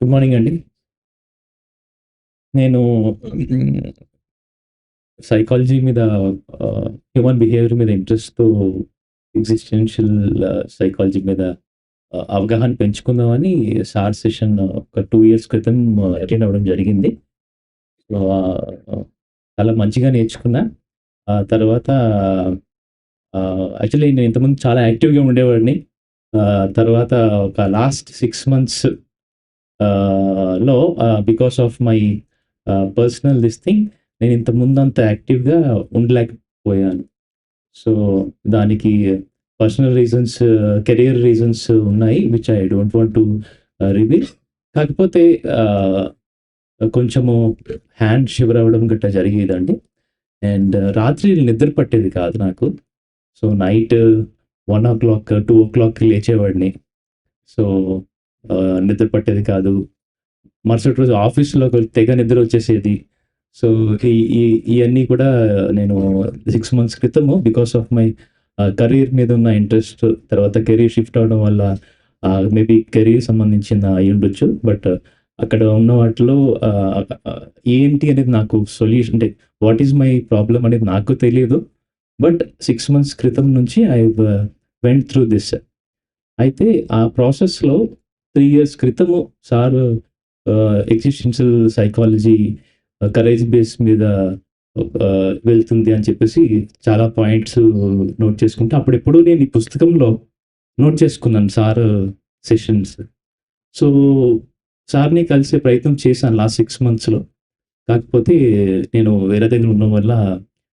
Good morning అండి. నేను mm, psychology మీద uh, హ్యూమన్ బిహేవియర్ మీద ఇంట్రెస్ట్‌తో ఎగ్జిస్టెన్షియల్ సైకాలజీ మీద uh, అవగాహన పెంచుకుందామని సార్ సెషన్ uh, ఒక టూ ఇయర్స్ క్రితం అటెండ్ అవ్వడం జరిగింది. సో, చాలా మంచిగా నేర్చుకున్నా. ఆ తర్వాత యాక్చువల్లీ నేను ఇంతకుముందు చాలా యాక్టివ్‌గా ఉండేవాడిని. తర్వాత ఒక లాస్ట్ సిక్స్ మంత్స్ లో because of my personal this thing నేను ఇంతకుముందు అంత యాక్టివ్‌గా ఉండలేకపోయాను. సో, దానికి పర్సనల్ రీజన్స్, కెరియర్ రీజన్స్ ఉన్నాయి. Which I don't want to reveal. కాకపోతే uh, కొంచెము హ్యాండ్ షివర్ అవ్వడం గట్టా జరిగేదండి. అండ్ uh, రాత్రి నిద్ర పట్టేది కాదు నాకు. సో, నైట్ 1:00, 2:00కి లేచేవాడిని. సో, నిద్ర పట్టేది కాదు. మరుసటి రోజు ఆఫీస్‌లో తెగ నిద్ర వచ్చేసేది. సో, ఈ ఇవన్నీ కూడా నేను సిక్స్ మంత్స్ క్రితము బికాస్ ఆఫ్ మై కెరీర్ మీద ఉన్న ఇంట్రెస్ట్ తర్వాత కెరీర్ షిఫ్ట్ అవడం వల్ల మేబీ కెరీర్ సంబంధించిన అయ్యుండొచ్చు. బట్ అక్కడ ఉన్న వాటిలో ఏంటి అనేది నాకు సొల్యూషన్ అంటే వాట్ ఈస్ మై ప్రాబ్లం అనేది నాకు తెలియదు బట్ సిక్స్ మంత్స్ క్రితం నుంచి ఐ వెంట్ త్రూ దిస్. అయితే ఆ ప్రాసెస్‌లో త్రీ ఇయర్స్ క్రితము sir existential psychology courage base మీద వెళ్తుంది అని చెప్పేసి చాలా పాయింట్స్ నోట్ చేసుకుంటే అప్పుడెప్పుడు నేను ఈ పుస్తకంలో నోట్ చేసుకున్నాను సార్ సెషన్స్. సో, సార్‌ని కలిసే ప్రయత్నం చేశాను లాస్ట్ సిక్స్ మంత్స్‌లో. కాకపోతే నేను వేరే దగ్గర ఉండడం వల్ల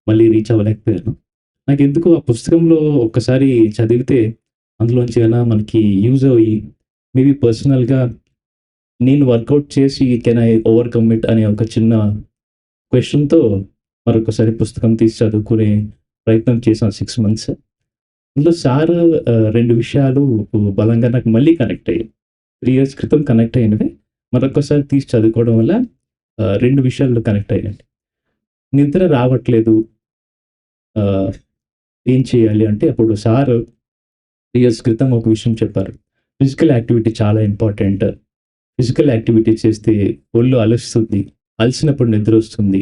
మళ్ళీ రీచ్ అవ్వలేకపోయాను. నాకు ఎందుకు ఆ పుస్తకంలో ఒక్కసారి చదివితే అందులోంచి ఏమైనా మనకి యూజ్ అయ్యి మేబీ పర్సనల్‌గా నేను వర్కౌట్ చేసి కెన్ ఐ ఓవర్‌కమ్ ఇట్ అనే ఒక చిన్న క్వశ్చన్తో మరొకసారి పుస్తకం తీసి చదువుకునే ప్రయత్నం చేశాను సిక్స్ మంత్స్. అందులో సార్ రెండు విషయాలు బలంగా నాకు మళ్ళీ కనెక్ట్ అయ్యాయి. త్రీ ఇయర్స్ క్రితం కనెక్ట్ అయినవి మరొకసారి తీసి చదువుకోవడం వల్ల రెండు విషయాలు కనెక్ట్ అయ్యాయండి. నిద్ర రావట్లేదు. ఏం చేయాలి అంటే అప్పుడు సార్ త్రీ ఇయర్స్ క్రితం ఒక విషయం చెప్పారు. ఫిజికల్ యాక్టివిటీ చాలా ఇంపార్టెంట్. ఫిజికల్ యాక్టివిటీ చేస్తే ఒళ్ళు అలుస్తుంది. అలసినప్పుడు నిద్రొస్తుంది.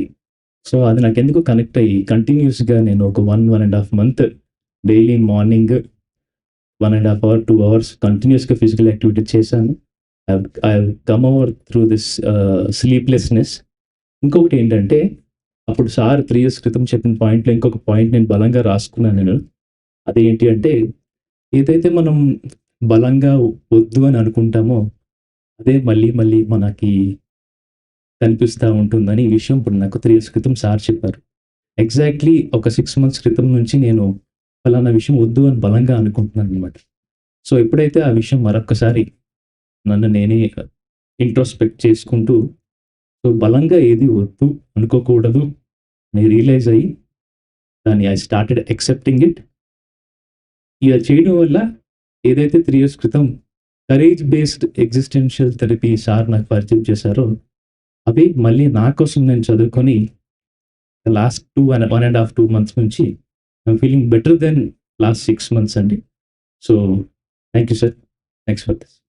సో, అది నాకు ఎందుకు కనెక్ట్ అయ్యి కంటిన్యూస్గా నేను ఒక 1, 1 ½ month daily morning one and half hour, two hours కంటిన్యూస్గా ఫిజికల్ యాక్టివిటీ చేశాను. I come over through this sleeplessness. ఇంకొకటి ఏంటంటే అప్పుడు సార్ త్రీ ఇయర్స్ క్రితం చెప్పిన పాయింట్‌లో ఇంకొక పాయింట్ నేను బలంగా రాసుకున్నాను నేను. అదేంటి అంటే ఏదైతే మనం బలంగా వద్దు అని అనుకుంటామో అదే మళ్ళీ మళ్ళీ మనకి కనిపిస్తూ ఉంటుందని ఈ విషయం ఇప్పుడు నాకు త్రీ ఇయర్స్ క్రితం సార్ చెప్పారు. ఎగ్జాక్ట్‌లీ ఒక సిక్స్ మంత్స్ క్రితం నుంచి నేను ఫలానా విషయం వద్దు అని బలంగా అనుకుంటున్నాను అనమాట సో, ఎప్పుడైతే ఆ విషయం మరొక్కసారి నన్ను నేనే ఇంట్రోస్పెక్ట్ చేసుకుంటూ సో, బలంగా ఏది వద్దు అనుకోకూడదు అని రియలైజ్ అయ్యి దాన్ని ఐ స్టార్టెడ్ యాక్సెప్టింగ్ ఇట్. ఇలా చేయడం వల్ల ఏదైతే త్రీ ఇయర్స్ క్రితం courage based existential therapy sir నాకు పరిచయం చేశారో అవి మళ్ళీ నా కోసం నేను చదువుకొని లాస్ట్ టూ అండ్ 1 ½ 2 మంత్స్ నుంచి I'm feeling better then last six months అండి. So, thank you sir. Thanks for this.